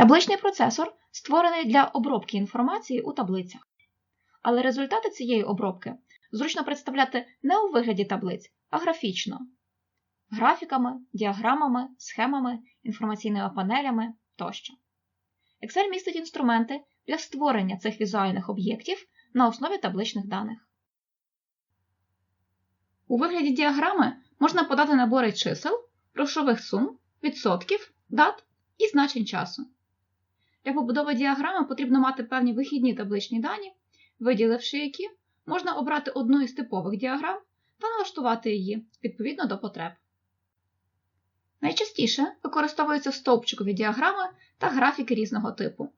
Табличний процесор створений для обробки інформації у таблицях. Але результати цієї обробки зручно представляти не у вигляді таблиць, а графічно графіками, діаграмами, схемами, інформаційними панелями тощо. Excel містить інструменти для створення цих візуальних об'єктів на основі табличних даних. У вигляді діаграми можна подати набори чисел, грошових сум, відсотків, дат і значень часу. Для побудови діаграми потрібно мати певні вихідні табличні дані, виділивши які, можна обрати одну із типових діаграм та налаштувати її відповідно до потреб. Найчастіше використовуються стовпчикові діаграми та графіки різного типу.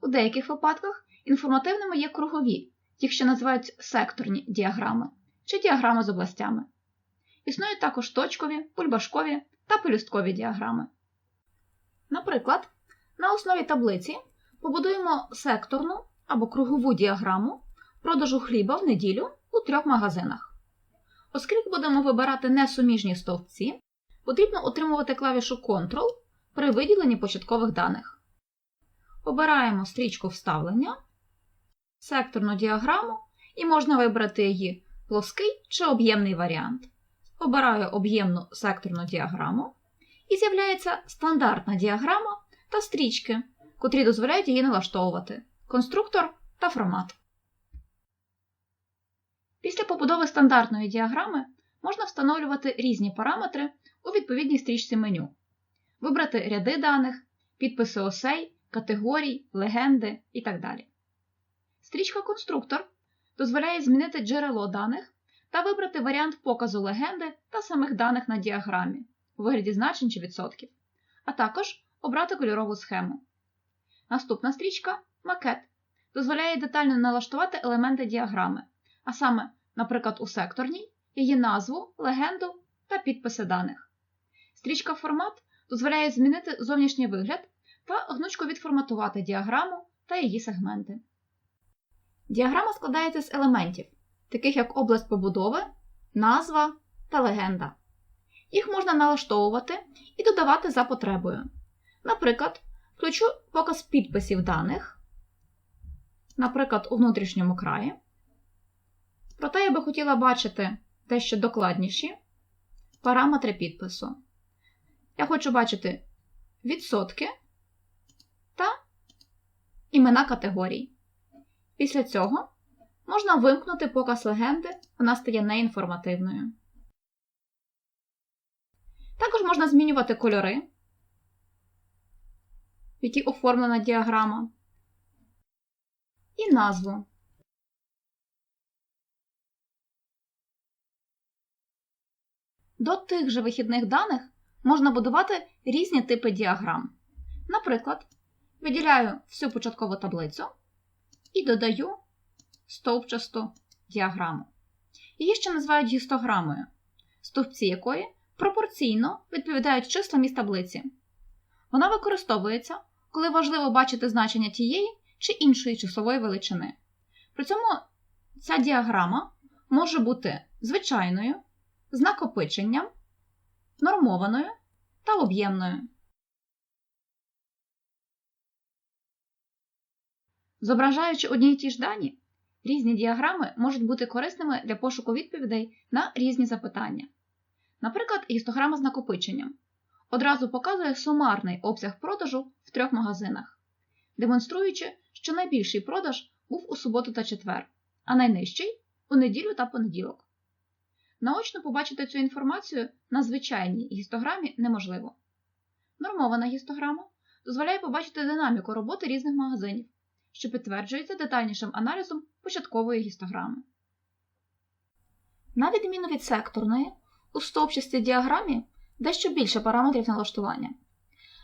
У деяких випадках інформативними є кругові, ті, що називають секторні діаграми чи діаграми з областями. Існують також точкові, бульбашкові та пелюсткові діаграми. Наприклад, на основі таблиці побудуємо секторну або кругову діаграму продажу хліба в неділю у трьох магазинах. Оскільки будемо вибирати несуміжні стовпці, потрібно отримувати клавішу Ctrl при виділенні початкових даних. Обираємо стрічку вставлення, секторну діаграму і можна вибрати її плоский чи об'ємний варіант. Обираю об'ємну секторну діаграму і з'являється стандартна діаграма та стрічки, котрі дозволяють її налаштовувати, конструктор та формат. Після побудови стандартної діаграми можна встановлювати різні параметри у відповідній стрічці меню, вибрати ряди даних, підписи осей, категорій, легенди і так далі. Стрічка Конструктор дозволяє змінити джерело даних та вибрати варіант показу легенди та самих даних на діаграмі у вигляді значень чи відсотків, а також обрати кольорову схему. Наступна стрічка макет дозволяє детально налаштувати елементи діаграми, а саме, наприклад, у секторній, її назву, легенду та підписи даних. Стрічка формат дозволяє змінити зовнішній вигляд та гнучко відформатувати діаграму та її сегменти. Діаграма складається з елементів, таких як область побудови, назва та легенда. Їх можна налаштовувати і додавати за потребою. Наприклад, включу показ підписів даних, наприклад, у внутрішньому краї. Проте я би хотіла бачити дещо докладніші параметри підпису. Я хочу бачити відсотки та імена категорій. Після цього можна вимкнути показ легенди, вона стає неінформативною. Також можна змінювати кольори, в які оформлена діаграма, і назву. До тих же вихідних даних можна будувати різні типи діаграм. Наприклад, виділяю всю початкову таблицю і додаю стовпчасту діаграму. Її ще називають гістограмою, стовпці якої пропорційно відповідають числам із таблиці. Вона використовується, коли важливо бачити значення тієї чи іншої числової величини. При цьому ця діаграма може бути звичайною, з накопиченням, нормованою та об'ємною. Зображаючи одні й ті ж дані, різні діаграми можуть бути корисними для пошуку відповідей на різні запитання. Наприклад, гістограма з накопиченням одразу показує сумарний обсяг продажу в трьох магазинах, демонструючи, що найбільший продаж був у суботу та четвер, а найнижчий у неділю та понеділок. Наочно побачити цю інформацію на звичайній гістограмі неможливо. Нормована гістограма дозволяє побачити динаміку роботи різних магазинів, що підтверджується детальнішим аналізом початкової гістограми. На відміну від секторної, у стовпчастій діаграмі дещо більше параметрів налаштування.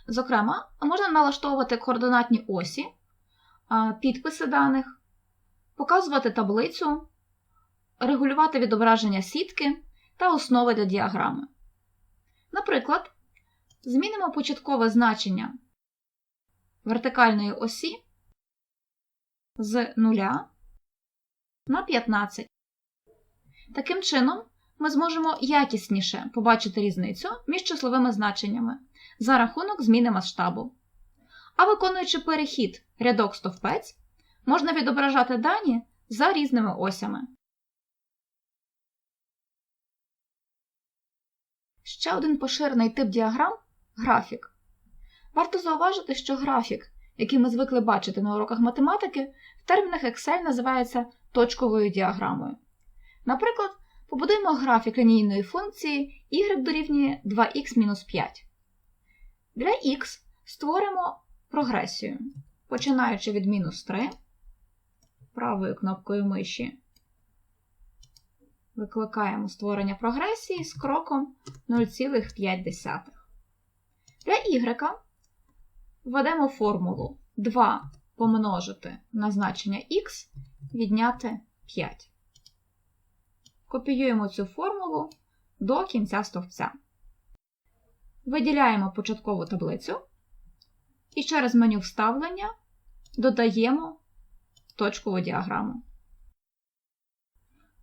Зокрема, можна налаштовувати координатні осі, підписи даних, показувати таблицю, регулювати відображення сітки та основи для діаграми. Наприклад, змінимо початкове значення вертикальної осі з 0 на 15. Таким чином, ми зможемо якісніше побачити різницю між числовими значеннями за рахунок зміни масштабу. А виконуючи перехід рядок стовпець, можна відображати дані за різними осями. Ще один поширений тип діаграм графік. Варто зауважити, що графік, який ми звикли бачити на уроках математики, в термінах Excel називається точковою діаграмою. Наприклад, побудуємо графік лінійної функції y дорівнює 2х-5. Для х створимо прогресію, починаючи від мінус 3, правою кнопкою миші викликаємо створення прогресії з кроком 0,5. Для y введемо формулу 2 помножити на значення х відняти 5. Копіюємо цю формулу до кінця стовпця. Виділяємо початкову таблицю і через меню вставлення додаємо точкову діаграму.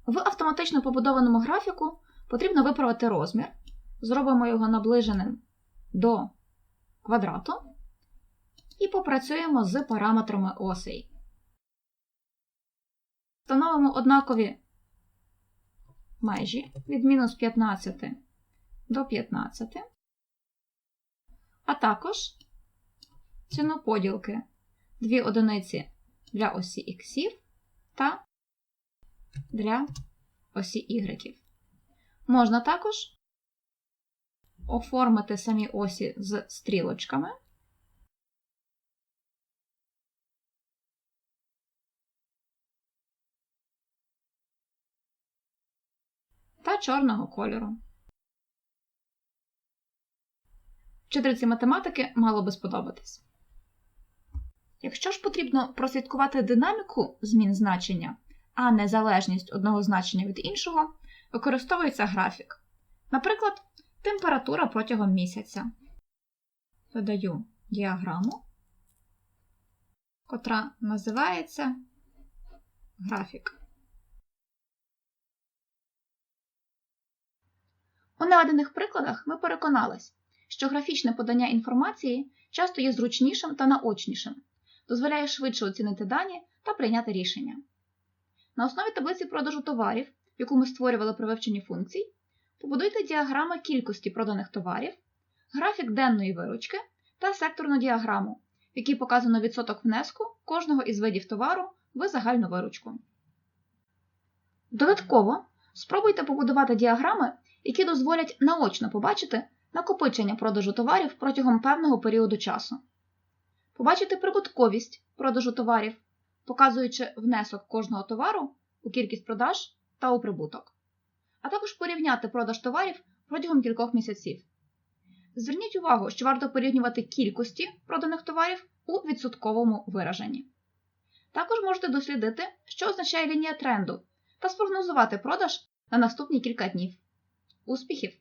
В автоматично побудованому графіку потрібно виправити розмір. Зробимо його наближеним до квадрату і попрацюємо з параметрами осей. Встановимо однакові межі від мінус 15 до 15, а також ціну поділки 2 одиниці для осі іксів та для осі Y. Можна також оформити самі осі з стрілочками. Та чорного кольору. Вчительці математики мало би сподобатись. Якщо ж потрібно прослідкувати динаміку змін значення, а не залежність одного значення від іншого, використовується графік. Наприклад, температура протягом місяця. Додаю діаграму, котра називається графік. У наведених прикладах ми переконались, що графічне подання інформації часто є зручнішим та наочнішим, дозволяє швидше оцінити дані та прийняти рішення. На основі таблиці продажу товарів, яку ми створювали при вивченні функцій, побудуйте діаграми кількості проданих товарів, графік денної виручки та секторну діаграму, в якій показано відсоток внеску кожного із видів товару в загальну виручку. Додатково спробуйте побудувати діаграми, які дозволять наочно побачити накопичення продажу товарів протягом певного періоду часу, побачити прибутковість продажу товарів показуючи внесок кожного товару у кількість продаж та у прибуток, а також порівняти продаж товарів протягом кількох місяців. Зверніть увагу, що варто порівнювати кількості проданих товарів у відсотковому вираженні. Також можете дослідити, що означає лінія тренду, та спрогнозувати продаж на наступні кілька днів. Успіхів!